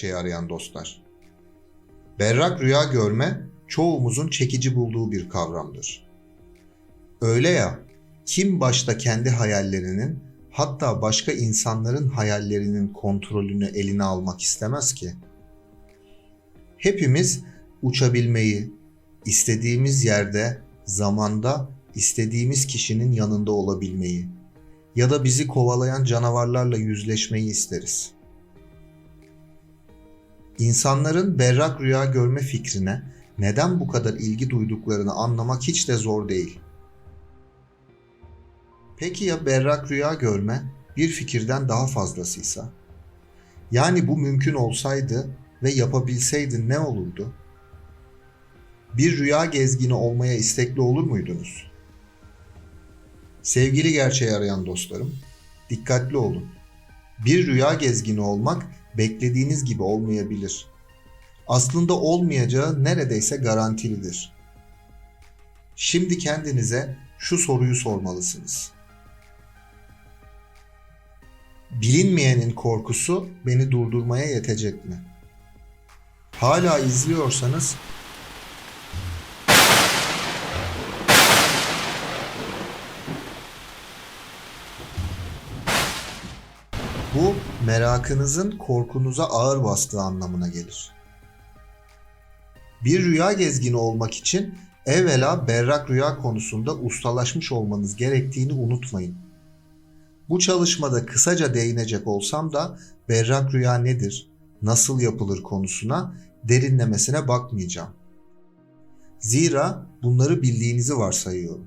gerçeği arayan dostlar. Berrak rüya görme çoğumuzun çekici bulduğu bir kavramdır. Öyle ya, kim başta kendi hayallerinin hatta başka insanların hayallerinin kontrolünü eline almak istemez ki? Hepimiz uçabilmeyi, istediğimiz yerde, zamanda, istediğimiz kişinin yanında olabilmeyi ya da bizi kovalayan canavarlarla yüzleşmeyi isteriz. İnsanların berrak rüya görme fikrine neden bu kadar ilgi duyduklarını anlamak hiç de zor değil. Peki ya berrak rüya görme bir fikirden daha fazlasıysa? Yani bu mümkün olsaydı ve yapabilseydin ne olurdu? Bir rüya gezgini olmaya istekli olur muydunuz? Sevgili gerçeği arayan dostlarım, dikkatli olun. Bir rüya gezgini olmak beklediğiniz gibi olmayabilir. Aslında olmayacağı neredeyse garantilidir. Şimdi kendinize şu soruyu sormalısınız. Bilinmeyenin korkusu beni durdurmaya yetecek mi? Hala izliyorsanız Bu merakınızın korkunuza ağır bastığı anlamına gelir. Bir rüya gezgini olmak için evvela berrak rüya konusunda ustalaşmış olmanız gerektiğini unutmayın. Bu çalışmada kısaca değinecek olsam da berrak rüya nedir, nasıl yapılır konusuna derinlemesine bakmayacağım. Zira bunları bildiğinizi varsayıyorum.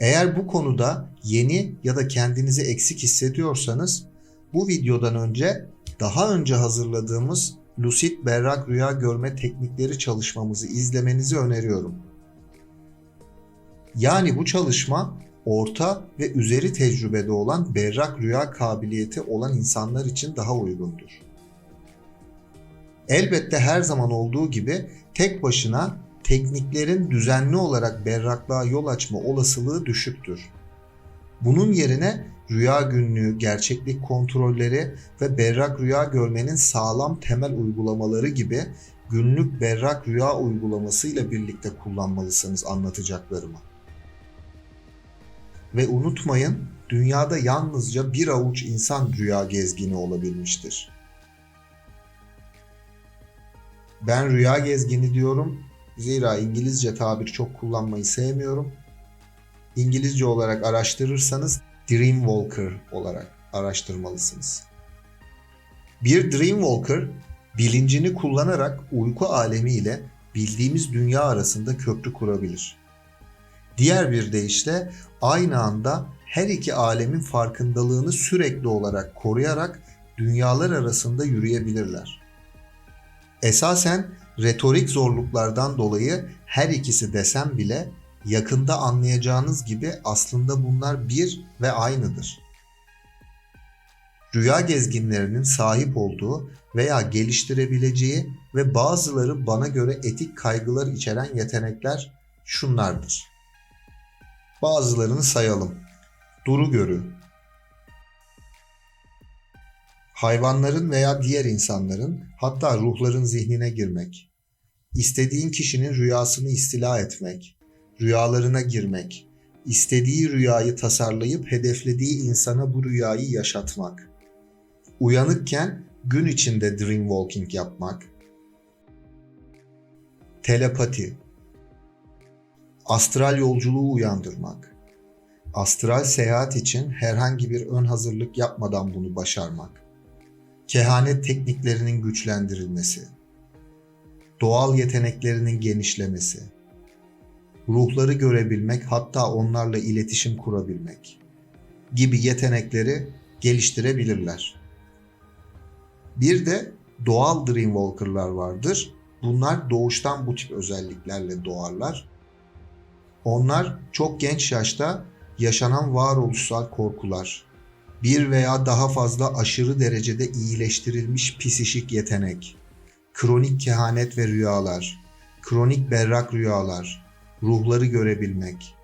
Eğer bu konuda yeni ya da kendinizi eksik hissediyorsanız bu videodan önce daha önce hazırladığımız lucid berrak rüya görme teknikleri çalışmamızı izlemenizi öneriyorum. Yani bu çalışma orta ve üzeri tecrübede olan berrak rüya kabiliyeti olan insanlar için daha uygundur. Elbette her zaman olduğu gibi tek başına tekniklerin düzenli olarak berraklığa yol açma olasılığı düşüktür. Bunun yerine rüya günlüğü, gerçeklik kontrolleri ve berrak rüya görmenin sağlam temel uygulamaları gibi günlük berrak rüya uygulamasıyla birlikte kullanmalısınız anlatacaklarımı. Ve unutmayın, dünyada yalnızca bir avuç insan rüya gezgini olabilmiştir. Ben rüya gezgini diyorum. Zira İngilizce tabir çok kullanmayı sevmiyorum. İngilizce olarak araştırırsanız Dreamwalker olarak araştırmalısınız. Bir Dreamwalker bilincini kullanarak uyku alemi ile bildiğimiz dünya arasında köprü kurabilir. Diğer bir deyişle aynı anda her iki alemin farkındalığını sürekli olarak koruyarak dünyalar arasında yürüyebilirler. Esasen retorik zorluklardan dolayı her ikisi desem bile yakında anlayacağınız gibi aslında bunlar bir ve aynıdır. Rüya gezginlerinin sahip olduğu veya geliştirebileceği ve bazıları bana göre etik kaygılar içeren yetenekler şunlardır. Bazılarını sayalım. Duru görü. Hayvanların veya diğer insanların hatta ruhların zihnine girmek. İstediğin kişinin rüyasını istila etmek rüyalarına girmek, istediği rüyayı tasarlayıp hedeflediği insana bu rüyayı yaşatmak, uyanıkken gün içinde dream walking yapmak, telepati, astral yolculuğu uyandırmak, astral seyahat için herhangi bir ön hazırlık yapmadan bunu başarmak, kehanet tekniklerinin güçlendirilmesi, doğal yeteneklerinin genişlemesi, ruhları görebilmek hatta onlarla iletişim kurabilmek gibi yetenekleri geliştirebilirler. Bir de doğal Dreamwalker'lar vardır. Bunlar doğuştan bu tip özelliklerle doğarlar. Onlar çok genç yaşta yaşanan varoluşsal korkular, bir veya daha fazla aşırı derecede iyileştirilmiş psişik yetenek, kronik kehanet ve rüyalar, kronik berrak rüyalar, ruhları görebilmek,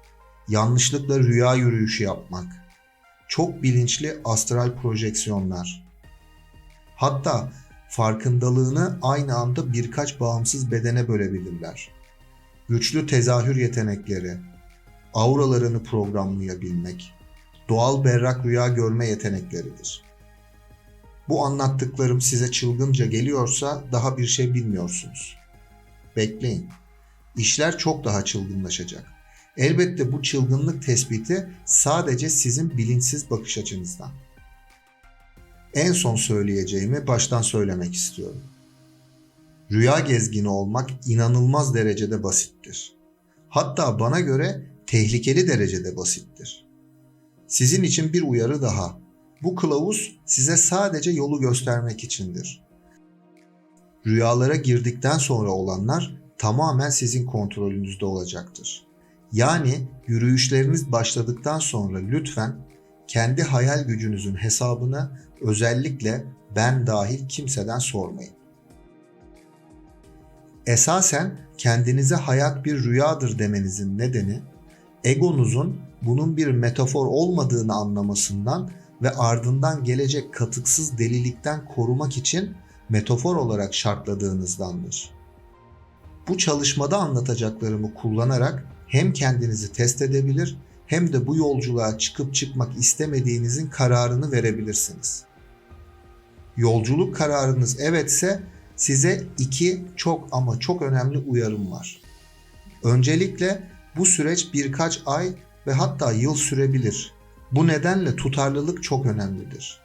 yanlışlıkla rüya yürüyüşü yapmak, çok bilinçli astral projeksiyonlar. Hatta farkındalığını aynı anda birkaç bağımsız bedene bölebilirler. Güçlü tezahür yetenekleri, auralarını programlayabilmek, doğal berrak rüya görme yetenekleridir. Bu anlattıklarım size çılgınca geliyorsa daha bir şey bilmiyorsunuz. Bekleyin. İşler çok daha çılgınlaşacak. Elbette bu çılgınlık tespiti sadece sizin bilinçsiz bakış açınızdan. En son söyleyeceğimi baştan söylemek istiyorum. Rüya gezgini olmak inanılmaz derecede basittir. Hatta bana göre tehlikeli derecede basittir. Sizin için bir uyarı daha. Bu kılavuz size sadece yolu göstermek içindir. Rüyalara girdikten sonra olanlar tamamen sizin kontrolünüzde olacaktır. Yani yürüyüşleriniz başladıktan sonra lütfen kendi hayal gücünüzün hesabını özellikle ben dahil kimseden sormayın. Esasen kendinize hayat bir rüyadır demenizin nedeni egonuzun bunun bir metafor olmadığını anlamasından ve ardından gelecek katıksız delilikten korumak için metafor olarak şartladığınızdandır. Bu çalışmada anlatacaklarımı kullanarak hem kendinizi test edebilir hem de bu yolculuğa çıkıp çıkmak istemediğinizin kararını verebilirsiniz. Yolculuk kararınız evetse size iki çok ama çok önemli uyarım var. Öncelikle bu süreç birkaç ay ve hatta yıl sürebilir. Bu nedenle tutarlılık çok önemlidir.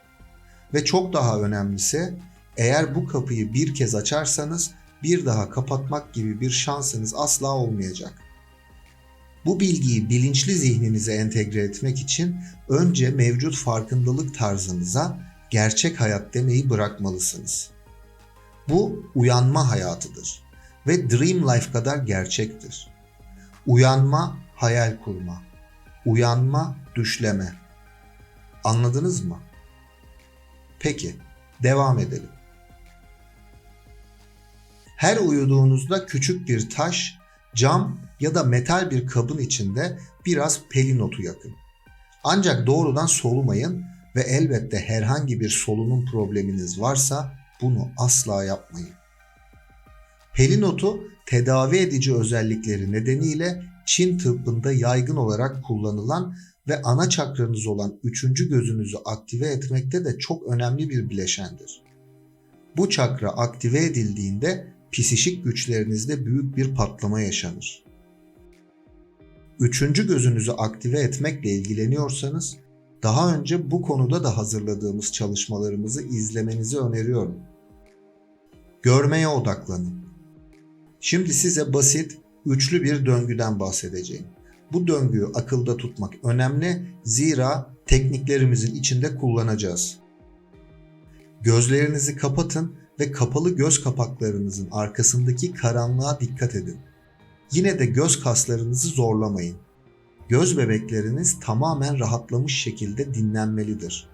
Ve çok daha önemlisi eğer bu kapıyı bir kez açarsanız bir daha kapatmak gibi bir şansınız asla olmayacak. Bu bilgiyi bilinçli zihninize entegre etmek için önce mevcut farkındalık tarzınıza gerçek hayat demeyi bırakmalısınız. Bu uyanma hayatıdır ve dream life kadar gerçektir. Uyanma, hayal kurma. Uyanma, düşleme. Anladınız mı? Peki, devam edelim. Her uyuduğunuzda küçük bir taş, cam ya da metal bir kabın içinde biraz pelin otu yakın. Ancak doğrudan solumayın ve elbette herhangi bir solunum probleminiz varsa bunu asla yapmayın. Pelin otu tedavi edici özellikleri nedeniyle Çin tıbbında yaygın olarak kullanılan ve ana çakranız olan üçüncü gözünüzü aktive etmekte de çok önemli bir bileşendir. Bu çakra aktive edildiğinde psişik güçlerinizde büyük bir patlama yaşanır. Üçüncü gözünüzü aktive etmekle ilgileniyorsanız daha önce bu konuda da hazırladığımız çalışmalarımızı izlemenizi öneriyorum. Görmeye odaklanın. Şimdi size basit, üçlü bir döngüden bahsedeceğim. Bu döngüyü akılda tutmak önemli zira tekniklerimizin içinde kullanacağız. Gözlerinizi kapatın ve kapalı göz kapaklarınızın arkasındaki karanlığa dikkat edin. Yine de göz kaslarınızı zorlamayın. Göz bebekleriniz tamamen rahatlamış şekilde dinlenmelidir.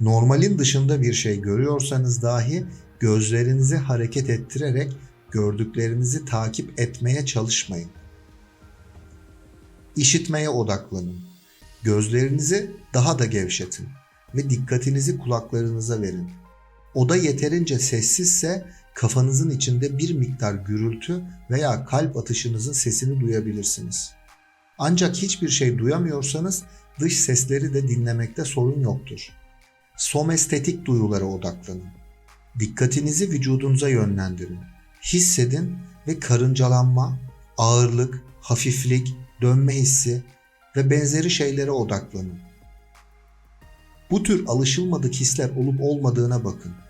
Normalin dışında bir şey görüyorsanız dahi gözlerinizi hareket ettirerek gördüklerinizi takip etmeye çalışmayın. İşitmeye odaklanın. Gözlerinizi daha da gevşetin ve dikkatinizi kulaklarınıza verin. Oda yeterince sessizse kafanızın içinde bir miktar gürültü veya kalp atışınızın sesini duyabilirsiniz. Ancak hiçbir şey duyamıyorsanız dış sesleri de dinlemekte sorun yoktur. Somestetik duyulara odaklanın. Dikkatinizi vücudunuza yönlendirin. Hissedin ve karıncalanma, ağırlık, hafiflik, dönme hissi ve benzeri şeylere odaklanın. Bu tür alışılmadık hisler olup olmadığına bakın.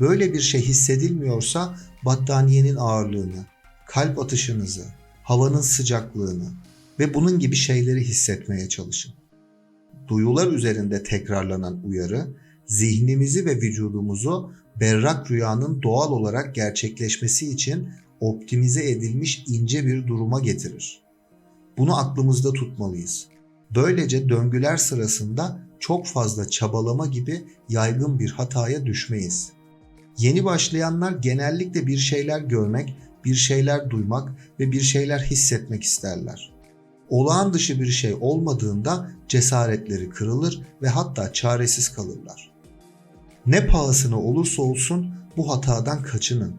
Böyle bir şey hissedilmiyorsa battaniyenin ağırlığını, kalp atışınızı, havanın sıcaklığını ve bunun gibi şeyleri hissetmeye çalışın. Duyular üzerinde tekrarlanan uyarı zihnimizi ve vücudumuzu berrak rüyanın doğal olarak gerçekleşmesi için optimize edilmiş ince bir duruma getirir. Bunu aklımızda tutmalıyız. Böylece döngüler sırasında çok fazla çabalama gibi yaygın bir hataya düşmeyiz. Yeni başlayanlar genellikle bir şeyler görmek, bir şeyler duymak ve bir şeyler hissetmek isterler. Olağan dışı bir şey olmadığında cesaretleri kırılır ve hatta çaresiz kalırlar. Ne pahasına olursa olsun bu hatadan kaçının.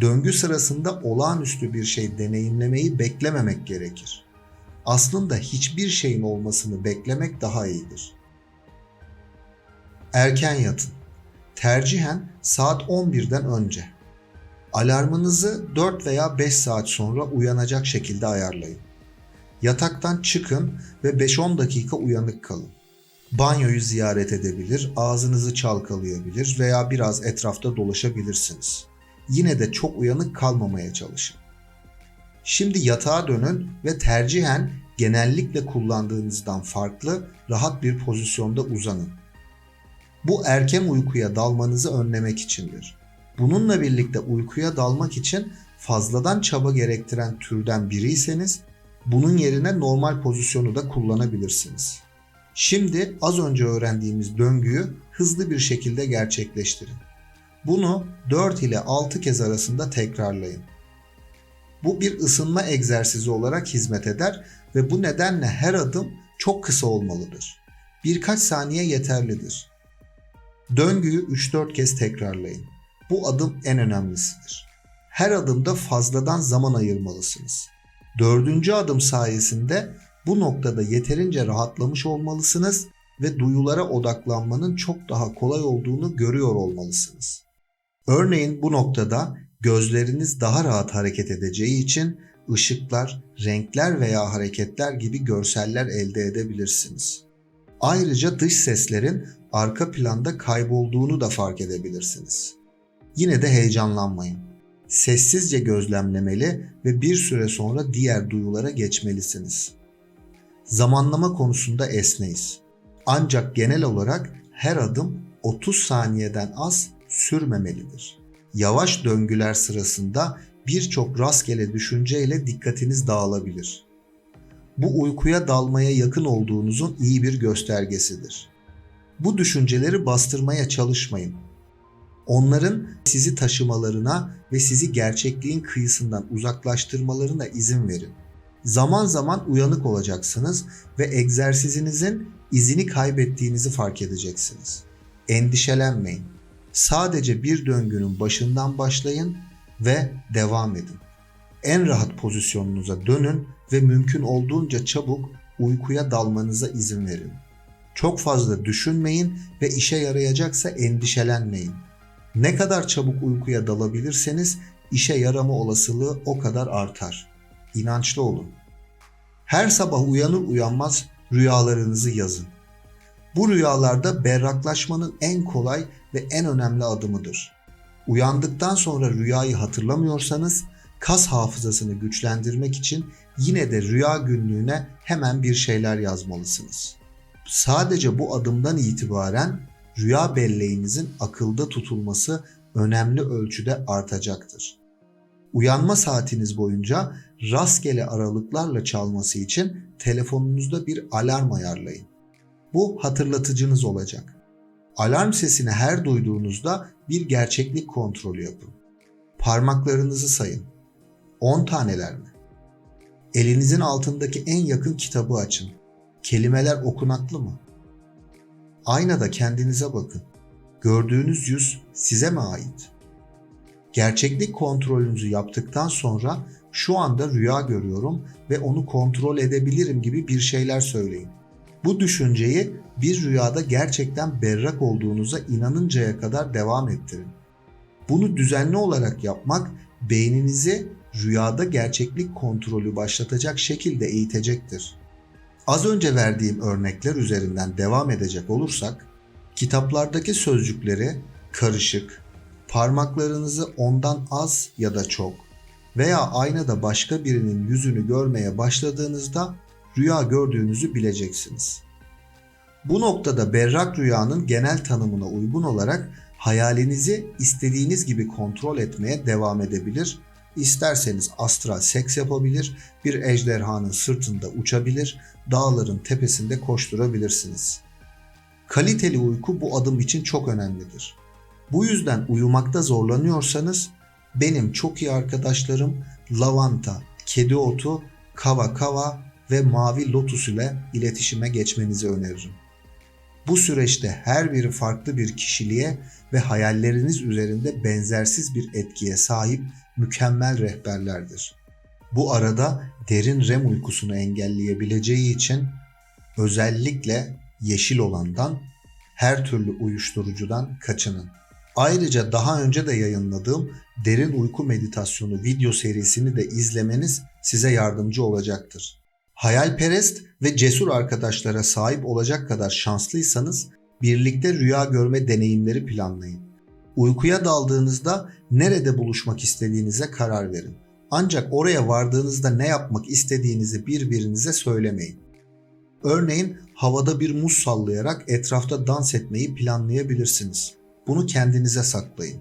Döngü sırasında olağanüstü bir şey deneyimlemeyi beklememek gerekir. Aslında hiçbir şeyin olmasını beklemek daha iyidir. Erken yatın. Tercihen saat 11'den önce. Alarmınızı 4 veya 5 saat sonra uyanacak şekilde ayarlayın. Yataktan çıkın ve 5-10 dakika uyanık kalın. Banyoyu ziyaret edebilir, ağzınızı çalkalayabilir veya biraz etrafta dolaşabilirsiniz. Yine de çok uyanık kalmamaya çalışın. Şimdi yatağa dönün ve tercihen genellikle kullandığınızdan farklı rahat bir pozisyonda uzanın. Bu erken uykuya dalmanızı önlemek içindir. Bununla birlikte uykuya dalmak için fazladan çaba gerektiren türden biriyseniz bunun yerine normal pozisyonu da kullanabilirsiniz. Şimdi az önce öğrendiğimiz döngüyü hızlı bir şekilde gerçekleştirin. Bunu 4 ile 6 kez arasında tekrarlayın. Bu bir ısınma egzersizi olarak hizmet eder ve bu nedenle her adım çok kısa olmalıdır. Birkaç saniye yeterlidir. Döngüyü 3-4 kez tekrarlayın. Bu adım en önemlisidir. Her adımda fazladan zaman ayırmalısınız. Dördüncü adım sayesinde bu noktada yeterince rahatlamış olmalısınız ve duyulara odaklanmanın çok daha kolay olduğunu görüyor olmalısınız. Örneğin bu noktada gözleriniz daha rahat hareket edeceği için ışıklar, renkler veya hareketler gibi görseller elde edebilirsiniz. Ayrıca dış seslerin arka planda kaybolduğunu da fark edebilirsiniz. Yine de heyecanlanmayın. Sessizce gözlemlemeli ve bir süre sonra diğer duyulara geçmelisiniz. Zamanlama konusunda esneyiz. Ancak genel olarak her adım 30 saniyeden az sürmemelidir. Yavaş döngüler sırasında birçok rastgele düşünceyle dikkatiniz dağılabilir. Bu uykuya dalmaya yakın olduğunuzun iyi bir göstergesidir. Bu düşünceleri bastırmaya çalışmayın. Onların sizi taşımalarına ve sizi gerçekliğin kıyısından uzaklaştırmalarına izin verin. Zaman zaman uyanık olacaksınız ve egzersizinizin izini kaybettiğinizi fark edeceksiniz. Endişelenmeyin. Sadece bir döngünün başından başlayın ve devam edin. En rahat pozisyonunuza dönün ve mümkün olduğunca çabuk uykuya dalmanıza izin verin. Çok fazla düşünmeyin ve işe yarayacaksa endişelenmeyin. Ne kadar çabuk uykuya dalabilirseniz işe yarama olasılığı o kadar artar. İnançlı olun. Her sabah uyanır uyanmaz rüyalarınızı yazın. Bu rüyalarda berraklaşmanın en kolay ve en önemli adımıdır. Uyandıktan sonra rüyayı hatırlamıyorsanız kas hafızasını güçlendirmek için yine de rüya günlüğüne hemen bir şeyler yazmalısınız. Sadece bu adımdan itibaren rüya belleğinizin akılda tutulması önemli ölçüde artacaktır. Uyanma saatiniz boyunca rastgele aralıklarla çalması için telefonunuzda bir alarm ayarlayın. Bu hatırlatıcınız olacak. Alarm sesini her duyduğunuzda bir gerçeklik kontrolü yapın. Parmaklarınızı sayın. 10 taneler mi? Elinizin altındaki en yakın kitabı açın. Kelimeler okunaklı mı? Aynada kendinize bakın. Gördüğünüz yüz size mi ait? Gerçeklik kontrolünüzü yaptıktan sonra şu anda rüya görüyorum ve onu kontrol edebilirim gibi bir şeyler söyleyin. Bu düşünceyi bir rüyada gerçekten berrak olduğunuza inanıncaya kadar devam ettirin. Bunu düzenli olarak yapmak beyninizi rüyada gerçeklik kontrolü başlatacak şekilde eğitecektir. Az önce verdiğim örnekler üzerinden devam edecek olursak, kitaplardaki sözcükleri karışık, parmaklarınızı ondan az ya da çok veya aynada başka birinin yüzünü görmeye başladığınızda rüya gördüğünüzü bileceksiniz. Bu noktada berrak rüyanın genel tanımına uygun olarak hayalinizi istediğiniz gibi kontrol etmeye devam edebilir. İsterseniz astral seks yapabilir, bir ejderhanın sırtında uçabilir, dağların tepesinde koşturabilirsiniz. Kaliteli uyku bu adım için çok önemlidir. Bu yüzden uyumakta zorlanıyorsanız benim çok iyi arkadaşlarım lavanta, kedi otu, kava kava ve mavi lotus ile iletişime geçmenizi öneririm. Bu süreçte her biri farklı bir kişiliğe ve hayalleriniz üzerinde benzersiz bir etkiye sahip mükemmel rehberlerdir. Bu arada derin REM uykusunu engelleyebileceği için özellikle yeşil olandan her türlü uyuşturucudan kaçının. Ayrıca daha önce de yayınladığım derin uyku meditasyonu video serisini de izlemeniz size yardımcı olacaktır. Hayalperest ve cesur arkadaşlara sahip olacak kadar şanslıysanız birlikte rüya görme deneyimleri planlayın. Uykuya daldığınızda nerede buluşmak istediğinize karar verin. Ancak oraya vardığınızda ne yapmak istediğinizi birbirinize söylemeyin. Örneğin havada bir muz sallayarak etrafta dans etmeyi planlayabilirsiniz. Bunu kendinize saklayın.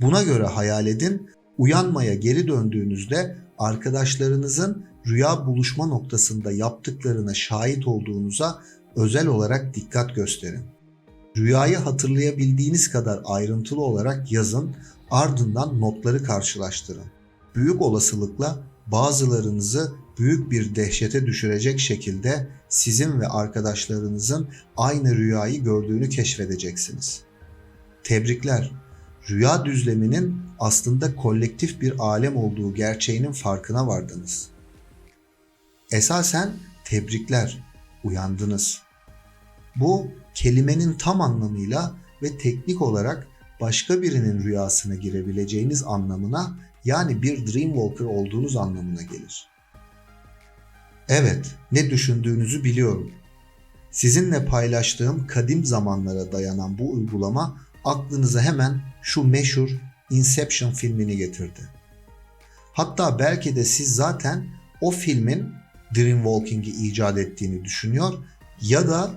Buna göre hayal edin, uyanmaya geri döndüğünüzde arkadaşlarınızın rüya buluşma noktasında yaptıklarına şahit olduğunuza özel olarak dikkat gösterin. Rüyayı hatırlayabildiğiniz kadar ayrıntılı olarak yazın, ardından notları karşılaştırın. Büyük olasılıkla bazılarınızı büyük bir dehşete düşürecek şekilde sizin ve arkadaşlarınızın aynı rüyayı gördüğünü keşfedeceksiniz. Tebrikler. Rüya düzleminin aslında kolektif bir alem olduğu gerçeğinin farkına vardınız. Esasen tebrikler, uyandınız. Bu kelimenin tam anlamıyla ve teknik olarak başka birinin rüyasına girebileceğiniz anlamına yani bir dreamwalker olduğunuz anlamına gelir. Evet, ne düşündüğünüzü biliyorum. Sizinle paylaştığım kadim zamanlara dayanan bu uygulama aklınıza hemen şu meşhur Inception filmini getirdi. Hatta belki de siz zaten o filmin Dreamwalking'i icat ettiğini düşünüyor ya da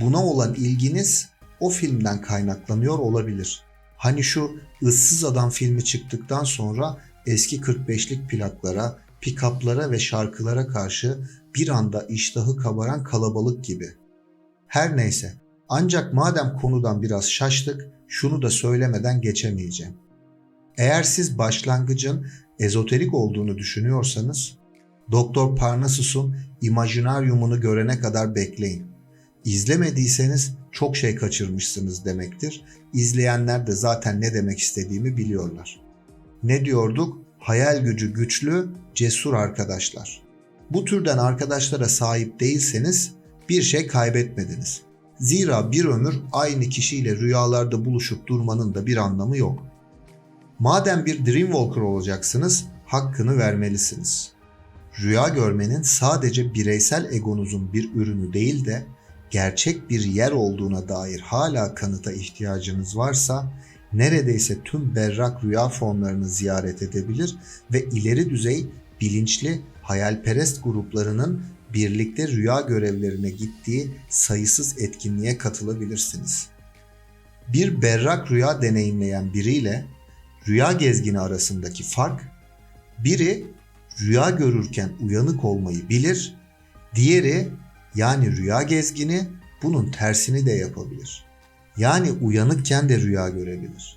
buna olan ilginiz o filmden kaynaklanıyor olabilir. Hani şu ıssız adam filmi çıktıktan sonra eski 45'lik plaklara, pikaplara ve şarkılara karşı bir anda iştahı kabaran kalabalık gibi. Her neyse, ancak madem konudan biraz şaştık, şunu da söylemeden geçemeyeceğim. Eğer siz başlangıcın ezoterik olduğunu düşünüyorsanız, Doktor Parnassus'un Imaginaryum'unu görene kadar bekleyin. İzlemediyseniz çok şey kaçırmışsınız demektir. İzleyenler de zaten ne demek istediğimi biliyorlar. Ne diyorduk? Hayal gücü güçlü, cesur arkadaşlar. Bu türden arkadaşlara sahip değilseniz bir şey kaybetmediniz. Zira bir ömür aynı kişiyle rüyalarda buluşup durmanın da bir anlamı yok. Madem bir dreamwalker olacaksınız, hakkını vermelisiniz. Rüya görmenin sadece bireysel egonuzun bir ürünü değil de gerçek bir yer olduğuna dair hala kanıta ihtiyacınız varsa neredeyse tüm berrak rüya formlarını ziyaret edebilir ve ileri düzey bilinçli hayalperest gruplarının birlikte rüya görevlerine gittiği sayısız etkinliğe katılabilirsiniz. Bir berrak rüya deneyimleyen biriyle rüya gezgini arasındaki fark, biri rüya görürken uyanık olmayı bilir, diğeri yani rüya gezgini bunun tersini de yapabilir. Yani uyanıkken de rüya görebilir.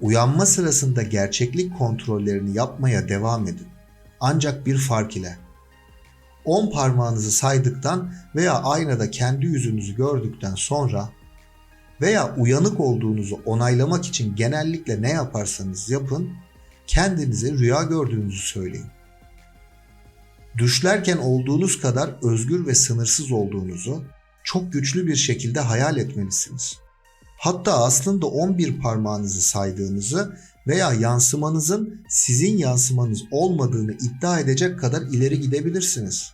Uyanma sırasında gerçeklik kontrollerini yapmaya devam edin. Ancak bir fark ile. 10 parmağınızı saydıktan veya aynada kendi yüzünüzü gördükten sonra veya uyanık olduğunuzu onaylamak için genellikle ne yaparsanız yapın, kendinize rüya gördüğünüzü söyleyin. Düşlerken olduğunuz kadar özgür ve sınırsız olduğunuzu çok güçlü bir şekilde hayal etmelisiniz. Hatta aslında 11 parmağınızı saydığınızı veya yansımanızın sizin yansımanız olmadığını iddia edecek kadar ileri gidebilirsiniz.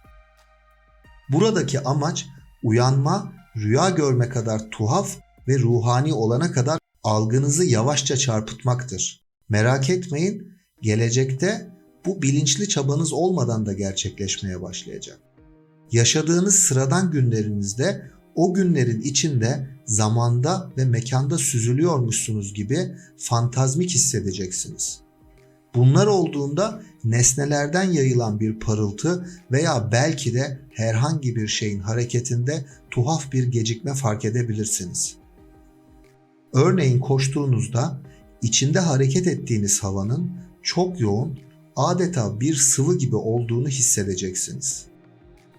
Buradaki amaç uyanma, rüya görme kadar tuhaf ve ruhani olana kadar algınızı yavaşça çarpıtmaktır. Merak etmeyin, gelecekte bu bilinçli çabanız olmadan da gerçekleşmeye başlayacak. Yaşadığınız sıradan günlerinizde o günlerin içinde zamanda ve mekanda süzülüyormuşsunuz gibi fantazmik hissedeceksiniz. Bunlar olduğunda nesnelerden yayılan bir parıltı veya belki de herhangi bir şeyin hareketinde tuhaf bir gecikme fark edebilirsiniz. Örneğin koştuğunuzda içinde hareket ettiğiniz havanın çok yoğun, adeta bir sıvı gibi olduğunu hissedeceksiniz.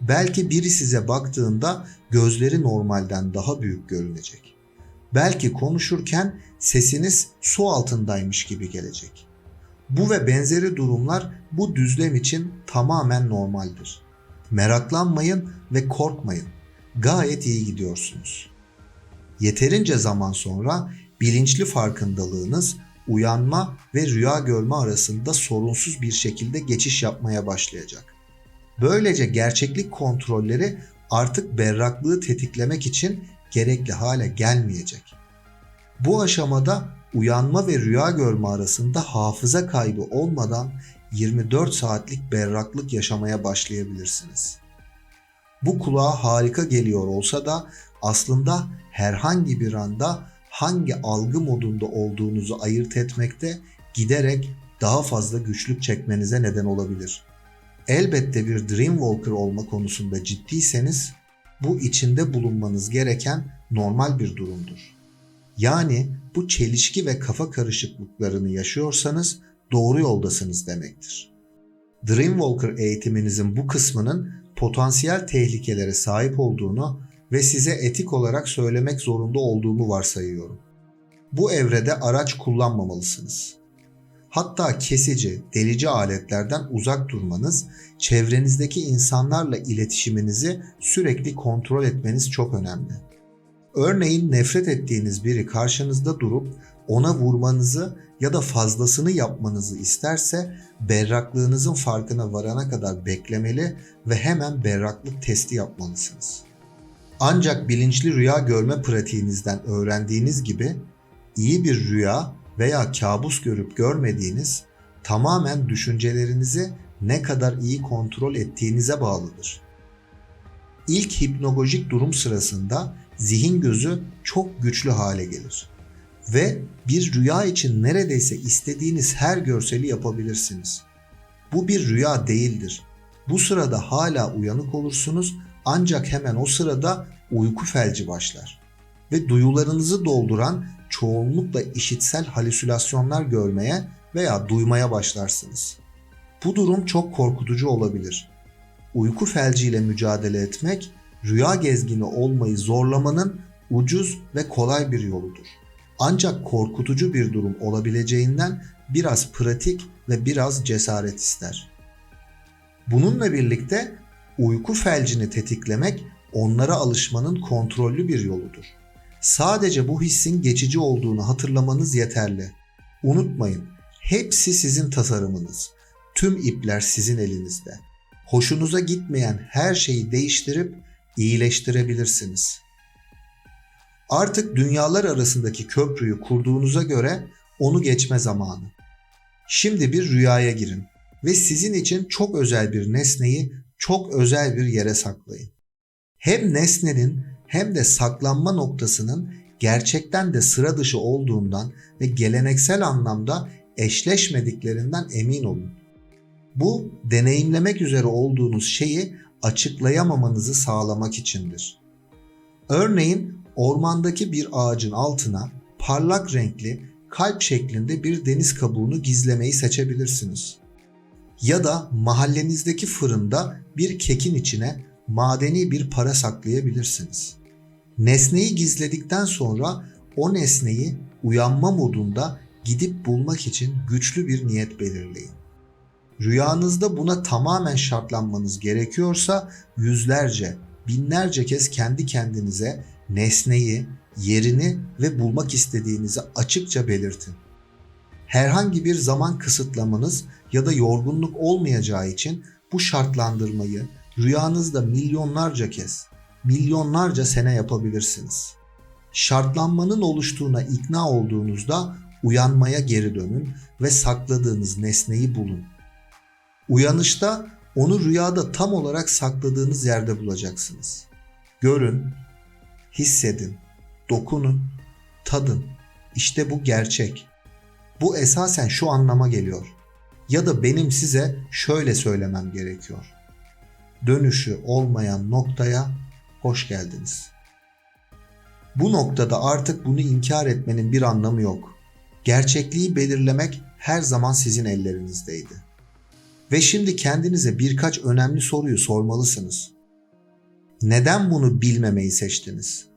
Belki biri size baktığında gözleri normalden daha büyük görünecek. Belki konuşurken sesiniz su altındaymış gibi gelecek. Bu ve benzeri durumlar bu düzlem için tamamen normaldir. Meraklanmayın ve korkmayın. Gayet iyi gidiyorsunuz. Yeterince zaman sonra bilinçli farkındalığınız uyanma ve rüya görme arasında sorunsuz bir şekilde geçiş yapmaya başlayacak. Böylece gerçeklik kontrolleri artık berraklığı tetiklemek için gerekli hale gelmeyecek. Bu aşamada uyanma ve rüya görme arasında hafıza kaybı olmadan 24 saatlik berraklık yaşamaya başlayabilirsiniz. Bu kulağa harika geliyor olsa da aslında herhangi bir anda hangi algı modunda olduğunuzu ayırt etmekte giderek daha fazla güçlük çekmenize neden olabilir. Elbette bir Dreamwalker olma konusunda ciddiyseniz bu içinde bulunmanız gereken normal bir durumdur. Yani bu çelişki ve kafa karışıklıklarını yaşıyorsanız doğru yoldasınız demektir. Dreamwalker eğitiminizin bu kısmının potansiyel tehlikelere sahip olduğunu ve size etik olarak söylemek zorunda olduğumu varsayıyorum. Bu evrede araç kullanmamalısınız. Hatta kesici, delici aletlerden uzak durmanız, çevrenizdeki insanlarla iletişiminizi sürekli kontrol etmeniz çok önemli. Örneğin nefret ettiğiniz biri karşınızda durup ona vurmanızı ya da fazlasını yapmanızı isterse berraklığınızın farkına varana kadar beklemeli ve hemen berraklık testi yapmalısınız. Ancak bilinçli rüya görme pratiğinizden öğrendiğiniz gibi iyi bir rüya veya kabus görüp görmediğiniz tamamen düşüncelerinizi ne kadar iyi kontrol ettiğinize bağlıdır. İlk hipnogojik durum sırasında zihin gözü çok güçlü hale gelir ve bir rüya için neredeyse istediğiniz her görseli yapabilirsiniz. Bu bir rüya değildir. Bu sırada hala uyanık olursunuz ancak hemen o sırada uyku felci başlar ve duyularınızı dolduran çoğunlukla işitsel halüsinasyonlar görmeye veya duymaya başlarsınız. Bu durum çok korkutucu olabilir. Uyku felciyle mücadele etmek, rüya gezgini olmayı zorlamanın ucuz ve kolay bir yoludur. Ancak korkutucu bir durum olabileceğinden biraz pratik ve biraz cesaret ister. Bununla birlikte uyku felcini tetiklemek onlara alışmanın kontrollü bir yoludur. Sadece bu hissin geçici olduğunu hatırlamanız yeterli. Unutmayın, hepsi sizin tasarımınız. Tüm ipler sizin elinizde. Hoşunuza gitmeyen her şeyi değiştirip iyileştirebilirsiniz. Artık dünyalar arasındaki köprüyü kurduğunuza göre onu geçme zamanı. Şimdi bir rüyaya girin ve sizin için çok özel bir nesneyi çok özel bir yere saklayın. Hem nesnenin hem de saklanma noktasının gerçekten de sıra dışı olduğundan ve geleneksel anlamda eşleşmediklerinden emin olun. Bu deneyimlemek üzere olduğunuz şeyi açıklayamamanızı sağlamak içindir. Örneğin ormandaki bir ağacın altına parlak renkli kalp şeklinde bir deniz kabuğunu gizlemeyi seçebilirsiniz. Ya da mahallenizdeki fırında bir kekin içine madeni bir para saklayabilirsiniz. Nesneyi gizledikten sonra o nesneyi uyanma modunda gidip bulmak için güçlü bir niyet belirleyin. Rüyanızda buna tamamen şartlanmanız gerekiyorsa yüzlerce, binlerce kez kendi kendinize nesneyi, yerini ve bulmak istediğinizi açıkça belirtin. Herhangi bir zaman kısıtlamanız ya da yorgunluk olmayacağı için bu şartlandırmayı rüyanızda milyonlarca kez, milyonlarca sene yapabilirsiniz. Şartlanmanın oluştuğuna ikna olduğunuzda uyanmaya geri dönün ve sakladığınız nesneyi bulun. Uyanışta onu rüyada tam olarak sakladığınız yerde bulacaksınız. Görün, hissedin, dokunun, tadın. İşte bu gerçek. Bu esasen şu anlama geliyor. Ya da benim size şöyle söylemem gerekiyor. Dönüşü olmayan noktaya hoş geldiniz. Bu noktada artık bunu inkar etmenin bir anlamı yok. Gerçekliği belirlemek her zaman sizin ellerinizdeydi. Ve şimdi kendinize birkaç önemli soruyu sormalısınız. Neden bunu bilmemeyi seçtiniz?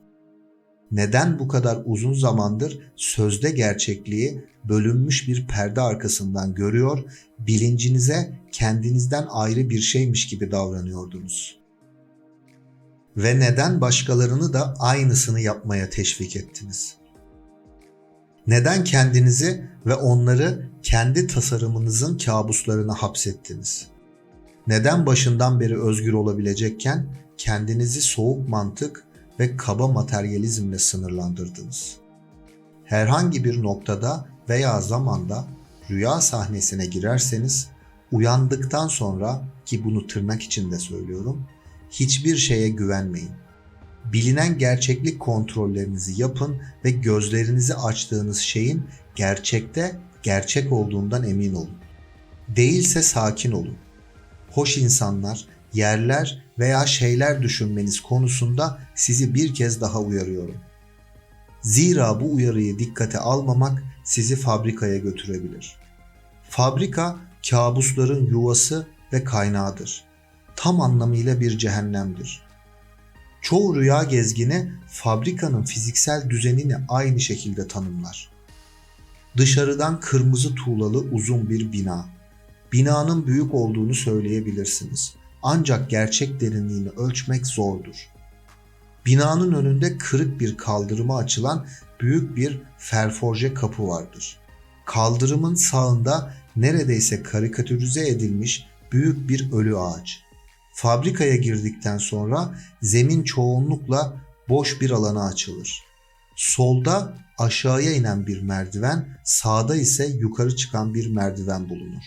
Neden bu kadar uzun zamandır sözde gerçekliği bölünmüş bir perde arkasından görüyor, bilincinize kendinizden ayrı bir şeymiş gibi davranıyordunuz? Ve neden başkalarını da aynısını yapmaya teşvik ettiniz? Neden kendinizi ve onları kendi tasarımınızın kabuslarına hapsettiniz? Neden başından beri özgür olabilecekken kendinizi soğuk mantık ve kaba materyalizmle sınırlandırdınız? Herhangi bir noktada veya zamanda rüya sahnesine girerseniz uyandıktan sonra ki bunu tırnak içinde söylüyorum, hiçbir şeye güvenmeyin. Bilinen gerçeklik kontrollerinizi yapın ve gözlerinizi açtığınız şeyin gerçekte gerçek olduğundan emin olun. Değilse sakin olun. Hoş insanlar, yerler veya şeyler düşünmeniz konusunda sizi bir kez daha uyarıyorum. Zira bu uyarıyı dikkate almamak sizi fabrikaya götürebilir. Fabrika kabusların yuvası ve kaynağıdır. Tam anlamıyla bir cehennemdir. Çoğu rüya gezgini fabrikanın fiziksel düzenini aynı şekilde tanımlar. Dışarıdan kırmızı tuğlalı uzun bir bina. Binanın büyük olduğunu söyleyebilirsiniz. Ancak gerçek derinliğini ölçmek zordur. Binanın önünde kırık bir kaldırıma açılan büyük bir ferforje kapı vardır. Kaldırımın sağında neredeyse karikatürize edilmiş büyük bir ölü ağaç. Fabrikaya girdikten sonra zemin çoğunlukla boş bir alana açılır. Solda aşağıya inen bir merdiven, sağda ise yukarı çıkan bir merdiven bulunur.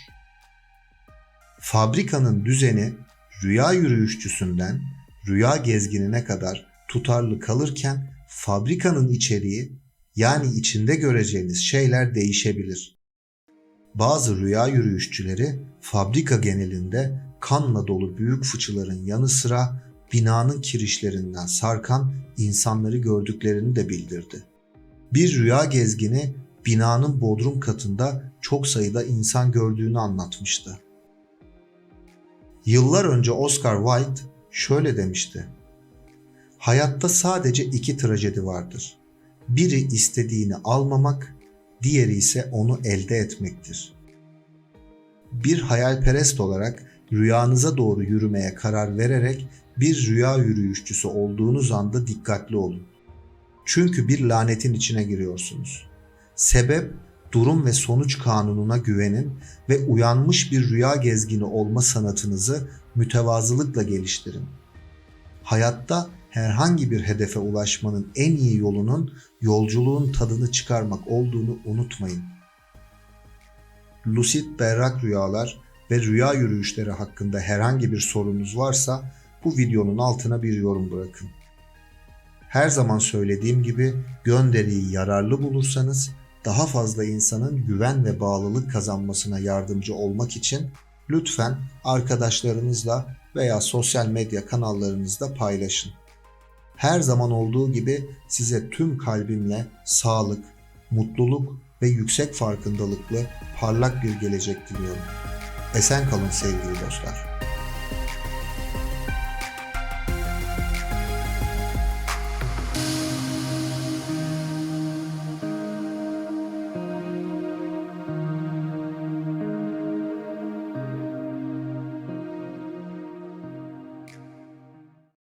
Fabrikanın düzeni rüya yürüyüşçüsünden rüya gezginine kadar tutarlı kalırken fabrikanın içeriği yani içinde göreceğiniz şeyler değişebilir. Bazı rüya yürüyüşçüleri fabrika genelinde kanla dolu büyük fıçıların yanı sıra binanın kirişlerinden sarkan insanları gördüklerini de bildirdi. Bir rüya gezgini binanın bodrum katında çok sayıda insan gördüğünü anlatmıştı. Yıllar önce Oscar Wilde şöyle demişti. Hayatta sadece iki trajedi vardır. Biri istediğini almamak, diğeri ise onu elde etmektir. Bir hayalperest olarak rüyanıza doğru yürümeye karar vererek bir rüya yürüyüşçüsü olduğunuz anda dikkatli olun. Çünkü bir lanetin içine giriyorsunuz. Sebep, durum ve sonuç kanununa güvenin ve uyanmış bir rüya gezgini olma sanatınızı mütevazılıkla geliştirin. Hayatta herhangi bir hedefe ulaşmanın en iyi yolunun yolculuğun tadını çıkarmak olduğunu unutmayın. Lucid berrak rüyalar ve rüya yürüyüşleri hakkında herhangi bir sorunuz varsa bu videonun altına bir yorum bırakın. Her zaman söylediğim gibi gönderiyi yararlı bulursanız daha fazla insanın güven ve bağlılık kazanmasına yardımcı olmak için lütfen arkadaşlarınızla veya sosyal medya kanallarınızda paylaşın. Her zaman olduğu gibi size tüm kalbimle sağlık, mutluluk ve yüksek farkındalıklı parlak bir gelecek diliyorum. Esen kalın sevgili dostlar.